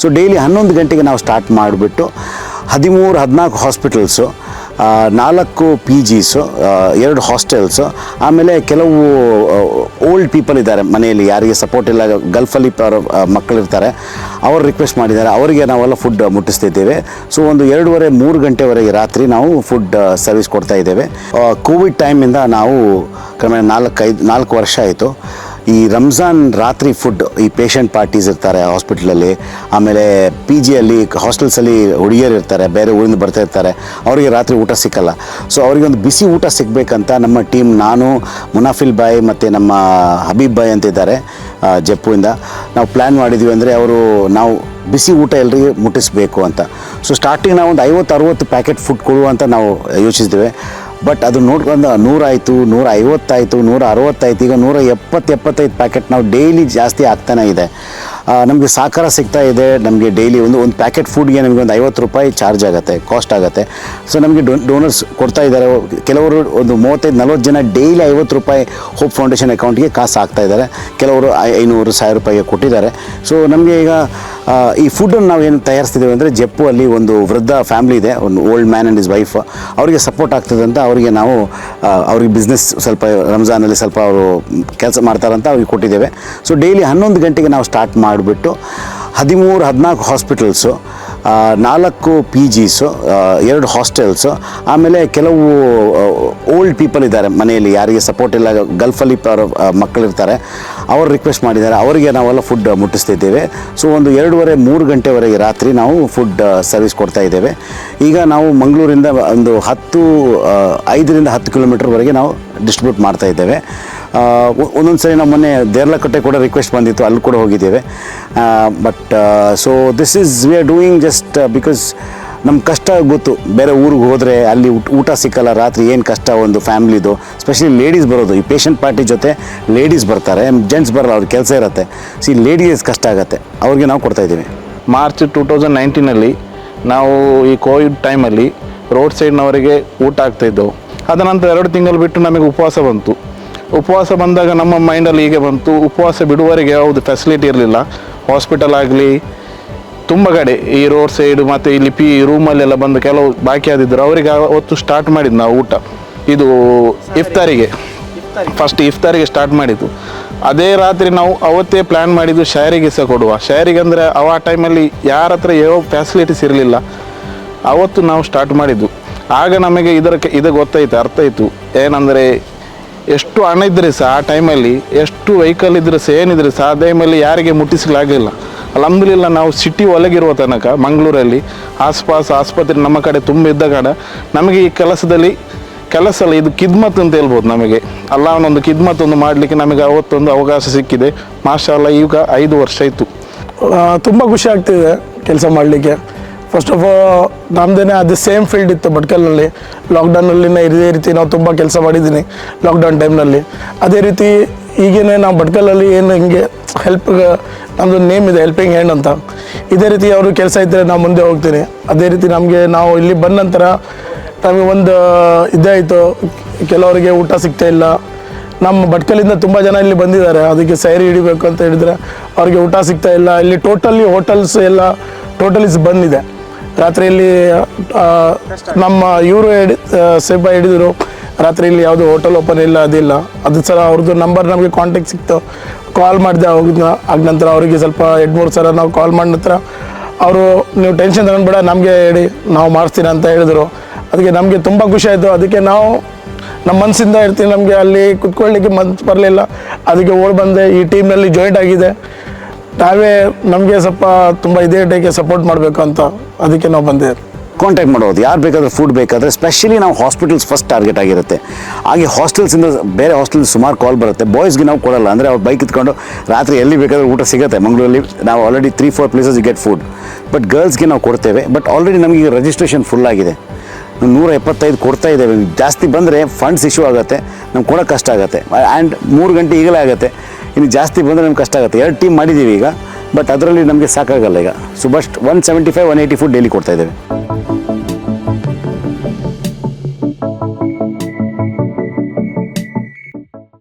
So daily ಹನ್ನೊಂದು ಗಂಟೆಗೆ ನಾವು ಸ್ಟಾರ್ಟ್ ಮಾಡಿಬಿಟ್ಟು ಹದಿಮೂರು, ಹದಿನಾಲ್ಕು ಹಾಸ್ಪಿಟಲ್ಸು ನಾಲ್ಕು ಪಿ ಜಿಸು ಎರಡು ಹಾಸ್ಟೆಲ್ಸು ಆಮೇಲೆ ಕೆಲವು ಓಲ್ಡ್ ಪೀಪಲ್ ಇದ್ದಾರೆ ಮನೆಯಲ್ಲಿ, ಯಾರಿಗೆ ಸಪೋರ್ಟ್ ಇಲ್ಲ ಗಲ್ಫಲ್ಲಿ ಮಕ್ಕಳಿರ್ತಾರೆ. ಅವರು ರಿಕ್ವೆಸ್ಟ್ ಮಾಡಿದ್ದಾರೆ, ಅವರಿಗೆ ನಾವೆಲ್ಲ ಫುಡ್ ಮುಟ್ಟಿಸ್ತಿದ್ದೇವೆ. ಸೊ ಒಂದು ಎರಡೂವರೆ, ಮೂರು ಗಂಟೆವರೆಗೆ ರಾತ್ರಿ ನಾವು ಫುಡ್ ಸರ್ವಿಸ್ ಕೊಡ್ತಾ ಇದ್ದೇವೆ. ಕೋವಿಡ್ ಟೈಮಿಂದ ನಾವು ಕ್ರಮೇಣ ನಾಲ್ಕೈದು, ನಾಲ್ಕು ವರ್ಷ ಆಯಿತು. ಈ ರಂಜಾನ್ ರಾತ್ರಿ ಫುಡ್ ಈ ಪೇಷಂಟ್ ಪಾರ್ಟೀಸ್ ಇರ್ತಾರೆ ಹಾಸ್ಪಿಟ್ಲಲ್ಲಿ ಆಮೇಲೆ ಪಿ ಜಿಯಲ್ಲಿ ಹಾಸ್ಟೆಲ್ಸಲ್ಲಿ ಹುಡುಗಿಯರು ಇರ್ತಾರೆ ಬೇರೆ ಊರಿಂದ ಬರ್ತಾ ಇರ್ತಾರೆ ಅವರಿಗೆ ರಾತ್ರಿ ಊಟ ಸಿಕ್ಕಲ್ಲ. ಸೊ ಅವರಿಗೆ ಒಂದು ಬಿಸಿ ಊಟ ಸಿಗಬೇಕಂತ ನಮ್ಮ ಟೀಮ್ ನಾನು ಮುನಾಫಿಲ್ ಬಾಯ್ ಮತ್ತು ನಮ್ಮ ಹಬೀಬ್ ಬಾಯ್ ಅಂತ ಇದ್ದಾರೆ ಆ, ಜಪ್ಪುವಿಂದ. ನಾವು ಪ್ಲ್ಯಾನ್ ಮಾಡಿದ್ವಿ ಅಂದರೆ ಅವರು ನಾವು ಬಿಸಿ ಊಟ ಎಲ್ಲರಿಗೆ ಮುಟ್ಟಿಸ್ಬೇಕು ಅಂತ. ಸೊ ಸ್ಟಾರ್ಟಿಂಗ್ ನಾವು ಒಂದು ಐವತ್ತು ಅರುವತ್ತು ಪ್ಯಾಕೆಟ್ ಫುಡ್ ಕೊಡುವಂತ ನಾವು ಯೋಚಿಸಿದ್ದೇವೆ. ಬಟ್ ಅದು ನೋಡ್ಕೊಂಡು ನೂರಾಯಿತು ನೂರ ಐವತ್ತಾಯಿತು ನೂರ ಅರವತ್ತಾಯ್ತು ಈಗ ನೂರ ಎಪ್ಪತ್ತು ಎಪ್ಪತ್ತೈದು ಪ್ಯಾಕೆಟ್ ನಾವು ಡೈಲಿ ಜಾಸ್ತಿ ಆಗ್ತಾನೆ ಇದೆ. ನಮಗೆ ಸಾಕಾರ ಸಿಗ್ತಾ ಇದೆ, ನಮಗೆ ಡೈಲಿ ಒಂದು ಒಂದು ಪ್ಯಾಕೆಟ್ ಫುಡ್ಗೆ ನಮಗೆ ಒಂದು ಐವತ್ತು ರೂಪಾಯಿ ಚಾರ್ಜ್ ಆಗುತ್ತೆ ಕಾಸ್ಟ್ ಆಗುತ್ತೆ. ಸೊ ನಮಗೆ ಡೊ ಡೋನರ್ಸ್ ಕೊಡ್ತಾ ಇದ್ದಾರೆ, ಕೆಲವರು ಒಂದು ಮೂವತ್ತೈದು, ನಲ್ವತ್ತು ಜನ ಡೈಲಿ ಐವತ್ತು ರೂಪಾಯಿ ಹೋಪ್ ಫೌಂಡೇಶನ್ ಅಕೌಂಟ್ಗೆ ಕಾಸು ಹಾಕ್ತಾ ಇದ್ದಾರೆ. ಕೆಲವರು ಐನೂರು, ಸಾವಿರ ರೂಪಾಯಿಗೆ ಕೊಟ್ಟಿದ್ದಾರೆ. ಸೊ ನಮಗೆ ಈಗ ಈ ಫುಡ್ಡನ್ನು ನಾವು ಏನು ತಯಾರಿಸ್ತಿದ್ದೇವೆ ಅಂದರೆ ಜಪ್ಪು ಅಲ್ಲಿ ಒಂದು ವೃದ್ಧ ಫ್ಯಾಮಿಲಿ ಇದೆ, ಒಂದು old man and his wife ಅವರಿಗೆ ಸಪೋರ್ಟ್ ಆಗ್ತದೆ ಅಂತ ಅವರಿಗೆ ನಾವು ಅವ್ರಿಗೆ ಬಿಸ್ನೆಸ್ ಸ್ವಲ್ಪ ರಂಜಾನಲ್ಲಿ ಸ್ವಲ್ಪ ಅವರು ಕೆಲಸ ಮಾಡ್ತಾರಂತ ಅವ್ರಿಗೆ ಕೊಟ್ಟಿದ್ದೇವೆ. ಸೊ ಡೈಲಿ ಹನ್ನೊಂದು ಗಂಟೆಗೆ ನಾವು ಸ್ಟಾರ್ಟ್ ಮಾಡಿಬಿಟ್ಟು ಹದಿಮೂರು, ಹದಿನಾಲ್ಕು ಹಾಸ್ಪಿಟಲ್ಸು ನಾಲ್ಕು ಪಿ ಜಿಸು ಎರಡು ಹಾಸ್ಟೆಲ್ಸು ಆಮೇಲೆ ಕೆಲವು ಓಲ್ಡ್ ಪೀಪಲ್ ಇದ್ದಾರೆ ಮನೆಯಲ್ಲಿ, ಯಾರಿಗೆ ಸಪೋರ್ಟ್ ಇಲ್ಲ, ಗಲ್ಫಲ್ಲಿ ಅವರ ಮಕ್ಕಳಿರ್ತಾರೆ. ಅವರು ರಿಕ್ವೆಸ್ಟ್ ಮಾಡಿದ್ದಾರೆ, ಅವರಿಗೆ ನಾವೆಲ್ಲ ಫುಡ್ ಮುಟ್ಟಿಸ್ತಿದ್ದೇವೆ. ಸೊ ಒಂದು ಎರಡೂವರೆ, ಮೂರು ಗಂಟೆವರೆಗೆ ರಾತ್ರಿ ನಾವು ಫುಡ್ ಸರ್ವಿಸ್ ಕೊಡ್ತಾ ಇದ್ದೇವೆ. ಈಗ ನಾವು ಮಂಗಳೂರಿಂದ ಒಂದು ಹತ್ತು ಐದರಿಂದ ಹತ್ತು ಕಿಲೋಮೀಟರ್ವರೆಗೆ ನಾವು ಡಿಸ್ಟ್ರಿಬ್ಯೂಟ್ ಮಾಡ್ತಾ ಇದ್ದೇವೆ. ಒಂದೊಂದು ಸರಿ ನಾವು ಮೊನ್ನೆ ದೇರ್ಲಕಟ್ಟೆ ಕೂಡ ರಿಕ್ವೆಸ್ಟ್ ಬಂದಿತ್ತು, ಅಲ್ಲಿ ಕೂಡ ಹೋಗಿದ್ದೇವೆ. But so this is we are doing just because ನಮ್ಮ ಕಷ್ಟ ಗೊತ್ತು. ಬೇರೆ ಊರಿಗೆ ಹೋದರೆ ಅಲ್ಲಿ ಊಟ- ಸಿಕ್ಕಲ್ಲ, ರಾತ್ರಿ ಏನು ಕಷ್ಟ ಒಂದು ಫ್ಯಾಮ್ಲಿದು ಸ್ಪೆಷಲಿ ಲೇಡೀಸ್ ಬರೋದು. ಈ ಪೇಷಂಟ್ ಪಾರ್ಟಿ ಜೊತೆ ಲೇಡೀಸ್ ಬರ್ತಾರೆ ಜೆಂಟ್ಸ್ ಬರಲ್ಲ ಅವ್ರ ಕೆಲಸ ಇರುತ್ತೆ. ಸಿ ಲೇಡೀಸ್ ಕಷ್ಟ ಆಗುತ್ತೆ. ಅವ್ರಿಗೆ ನಾವು ಕೊಡ್ತಾ ಇದ್ದೀವಿ. ಮಾರ್ಚ್ ಟೂ ತೌಸಂಡ್ ನೈನ್ಟೀನಲ್ಲಿ ನಾವು ಈ ಕೋವಿಡ್ ಟೈಮಲ್ಲಿ ರೋಡ್ ಸೈಡ್ನವರಿಗೆ ಊಟ ಆಗ್ತಾಯಿದ್ದೆವು ಅದ ನಂತರ ಎರಡು ತಿಂಗಳು ಬಿಟ್ಟು ನಮಗೆ ಉಪವಾಸ ಬಂತು. ಉಪವಾಸ ಬಂದಾಗ ನಮ್ಮ ಮೈಂಡಲ್ಲಿ ಹೀಗೆ ಬಂತು. ಉಪವಾಸ ಬಿಡುವವರೆಗೆ ಯಾವುದು ಫೆಸಿಲಿಟಿ ಇರಲಿಲ್ಲ. ಹಾಸ್ಪಿಟಲ್ ಆಗಲಿ, ತುಂಬ ಕಡೆ ಈ ರೋಡ್ ಸೈಡ್ ಮತ್ತು ಇಲ್ಲಿ ಪಿ ರೂಮಲ್ಲೆಲ್ಲ ಬಂದು ಕೆಲವು ಬಾಕಿ ಆದಿದ್ದರು. ಅವರಿಗೆ ಅವತ್ತು ಸ್ಟಾರ್ಟ್ ಮಾಡಿದ್ದು ನಾವು ಊಟ. ಇದು ಇಫ್ತಾರಿಗೆ. ಫಸ್ಟ್ ಇಫ್ತಾರಿಗೆ ಸ್ಟಾರ್ಟ್ ಮಾಡಿದ್ದು. ಅದೇ ರಾತ್ರಿ ನಾವು ಅವತ್ತೇ ಪ್ಲ್ಯಾನ್ ಮಾಡಿದ್ದು ಶಾರಿಗೆ ಸಹ ಕೊಡುವ. ಶಾರಿಗೆ ಅಂದರೆ ಅವ ಟೈಮಲ್ಲಿ ಯಾರ ಹತ್ರ ಯಾವ ಫ್ಯಾಸಿಲಿಟೀಸ್ ಇರಲಿಲ್ಲ. ಅವತ್ತು ನಾವು ಸ್ಟಾರ್ಟ್ ಮಾಡಿದ್ದು. ಆಗ ನಮಗೆ ಇದರ ಇದು ಗೊತ್ತಾಯಿತು, ಅರ್ಥ ಆಯಿತು. ಏನಂದರೆ ಎಷ್ಟು ಹಣ ಇದ್ದರೆ ಸಹ ಆ ಟೈಮಲ್ಲಿ, ಎಷ್ಟು ವೆಹಿಕಲ್ ಇದ್ದರೆ ಸಹ ಏನಿದ್ರೆ ಸಹ ಆ ಟೈಮಲ್ಲಿ ಯಾರಿಗೆ ಮುಟ್ಟಿಸಲಾಗಲಿಲ್ಲ ಅಲ್ಹಮ್ದುಲಿಲ್ಲ ನಾವು ಸಿಟಿ ಒಳಗಿರುವ ತನಕ ಮಂಗಳೂರಲ್ಲಿ ಆಸ್ಪಾಸ್ ಆಸ್ಪತ್ರೆ ನಮ್ಮ ಕಡೆ ತುಂಬ ಇದ್ದ ಕಾರಣ ನಮಗೆ ಈ ಕೆಲಸದಲ್ಲಿ ಕೆಲಸ ಅಲ್ಲ ಇದು ಕಿದ್ಮತ್ ಅಂತ ಹೇಳ್ಬೋದು ನಮಗೆ. ಅಲ್ಲಾವನೊಂದು ಕಿದ್ಮತ್ ಒಂದು ಮಾಡಲಿಕ್ಕೆ ನಮಗೆ ಅವತ್ತೊಂದು ಅವಕಾಶ ಸಿಕ್ಕಿದೆ. ಮಾಷಾಲ್ಲ ಈಗ ಐದು ವರ್ಷ ಇತ್ತು ತುಂಬ ಖುಷಿ ಆಗ್ತಿದೆ ಕೆಲಸ ಮಾಡಲಿಕ್ಕೆ. ಫಸ್ಟ್ ಆಫ್ ಆಲ್ ನಮ್ಮದೇ ಅದೇ ಸೇಮ್ ಫೀಲ್ಡ್ ಇತ್ತು ಭಟ್ಕಲ್ನಲ್ಲಿ ಲಾಕ್ಡೌನಲ್ಲಿ ಇದೇ ರೀತಿ ನಾವು ತುಂಬ ಕೆಲಸ ಮಾಡಿದ್ದೀನಿ ಲಾಕ್ಡೌನ್ ಟೈಮ್ನಲ್ಲಿ ಅದೇ ರೀತಿ ಈಗೇನೆ ನಾವು ಭಟ್ಕಲಲ್ಲಿ ಏನು ಹಿಂಗೆ ಹೆಲ್ಪ್ ನಮ್ಮದು ನೇಮ್ ಇದೆ ಹೆಲ್ಪಿಂಗ್ ಹ್ಯಾಂಡ್ ಅಂತ. ಇದೇ ರೀತಿ ಅವರು ಕೆಲಸ ಇದ್ದರೆ ನಾವು ಮುಂದೆ ಹೋಗ್ತೀನಿ. ಅದೇ ರೀತಿ ನಮಗೆ ನಾವು ಇಲ್ಲಿ ಬಂದ ನಂತರ ನಮಗೆ ಒಂದು ಇದಾಯಿತು ಕೆಲವರಿಗೆ ಊಟ ಸಿಗ್ತಾ ಇಲ್ಲ. ನಮ್ಮ ಭಟ್ಕಲಿಂದ ತುಂಬ ಜನ ಇಲ್ಲಿ ಬಂದಿದ್ದಾರೆ. ಅದಕ್ಕೆ ಸೈರಿ ಹಿಡಿಬೇಕು ಅಂತ ಹೇಳಿದ್ರೆ ಅವ್ರಿಗೆ ಊಟ ಸಿಗ್ತಾ ಇಲ್ಲ. ಇಲ್ಲಿ ಟೋಟಲಿ ಹೋಟೆಲ್ಸ್ ಎಲ್ಲ ಟೋಟಲಿಸ್ ಬಂದಿದೆ. ರಾತ್ರಿಯಲ್ಲಿ ನಮ್ಮ ಇವರು ಹಿಡಿ ಸೇಬ ಹಿಡಿದ್ರು ರಾತ್ರಿಯಲ್ಲಿ ಯಾವುದು ಹೋಟೆಲ್ ಓಪನ್ ಇಲ್ಲ, ಅದಿಲ್ಲ. ಅದು ಸಲ ಅವ್ರದ್ದು ನಂಬರ್ ನಮಗೆ ಕಾಂಟ್ಯಾಕ್ಟ್ ಸಿಕ್ತು. ಕಾಲ್ ಮಾಡಿದೆ ಹೋಗಿದ್ನ ಆಗ ನಂತರ ಅವರಿಗೆ ಸ್ವಲ್ಪ ಎರಡು ಮೂರು ಸಲ ನಾವು ಕಾಲ್ ಮಾಡಿದ ನಂತರ ಅವರು, ನೀವು ಟೆನ್ಷನ್ ತಗೊಂಡ್ಬೇಡ, ನಮಗೆ ಹೇಳಿ, ನಾವು ಮಾಡಿಸ್ತೀನಿ ಅಂತ ಹೇಳಿದರು. ಅದಕ್ಕೆ ನಮಗೆ ತುಂಬ ಖುಷಿ ಆಯಿತು. ಅದಕ್ಕೆ ನಾವು ನಮ್ಮ ಮನಸ್ಸಿಂದ ಇರ್ತೀವಿ ನಮಗೆ ಅಲ್ಲಿ ಕುತ್ಕೊಳ್ಳಿಕ್ಕೆ ಮನ್ಸು ಬರಲಿಲ್ಲ. ಅದಕ್ಕೆ ಓಡ್ ಬಂದೆ. ಈ ಟೀಮ್ನಲ್ಲಿ ಜಾಯಿಂಟ್ ಆಗಿದೆ. ನಾವೇ ನಮಗೆ ಸ್ವಲ್ಪ ತುಂಬ ಇದೇ ಡೇಗೆ ಸಪೋರ್ಟ್ ಮಾಡಬೇಕು ಅಂತ ಅದಕ್ಕೆ ನಾವು ಬಂದೆ. ಕಾಂಟ್ಯಾಕ್ಟ್ ಮಾಡೋದು, ಯಾರು ಬೇಕಾದ್ರೆ ಫುಡ್ ಬೇಕಾದರೆ ಸ್ಪೆಷಲಿ ನಾವು ಹಾಸ್ಪಿಟಲ್ಸ್ ಫಸ್ಟ್ ಟಾರ್ಗೆಟ್ ಆಗಿರುತ್ತೆ. ಹಾಗೆ ಹಾಸ್ಟೆಲ್ಸಿಂದ ಬೇರೆ ಹಾಸ್ಟೆಲ್ ಸುಮಾರು ಕಾಲ್ ಬರುತ್ತೆ. ಬಾಯ್ಸ್ಗೆ ನಾವು ಕೊಡಲ್ಲ, ಅಂದರೆ ಅವ್ರು ಬೈಕ್ ಇತ್ಕೊಂಡು ರಾತ್ರಿ ಎಲ್ಲಿ ಬೇಕಾದರೂ ಊಟ ಸಿಗುತ್ತೆ. ಮಂಗಳೂರಲ್ಲಿ ನಾವು already three four places get food but ಗರ್ಲ್ಸ್ಗೆ ನಾವು ಕೊಡ್ತೇವೆ. ಬಟ್ ಆಲ್ರೆಡಿ ನಮಗೆ ರಿಜಿಸ್ಟ್ರೇಷನ್ ಫುಲ್ ಆಗಿದೆ. ನೂರ ಎಪ್ಪತ್ತೈದು ಕೊಡ್ತಾ ಇದ್ದೇವೆ. ಜಾಸ್ತಿ ಬಂದರೆ ಫಂಡ್ಸ್ ಇಶ್ಯೂ ಆಗುತ್ತೆ. ನಮ್ಗೆ ಕೊಡೋಕೆ ಕಷ್ಟ ಆಗುತ್ತೆ. ಆ್ಯಂಡ್ ಮೂರು ಗಂಟೆ ಈಗಲೇ ಆಗುತ್ತೆ. ಇನ್ನು ಜಾಸ್ತಿ ಬಂದರೆ ನಮ್ಗೆ ಕಷ್ಟ ಆಗುತ್ತೆ. ಎರಡು ಟೀಮ್ ಮಾಡಿದ್ದೀವಿ ಈಗ ಬಟ್ ಅದರಲ್ಲಿ ನಮಗೆ ಸಾಕಾಗಲ್ಲ ಈಗ. So bust one seventy five one eighty food daily ಕೊಡ್ತಾ ಇದ್ದೇವೆ.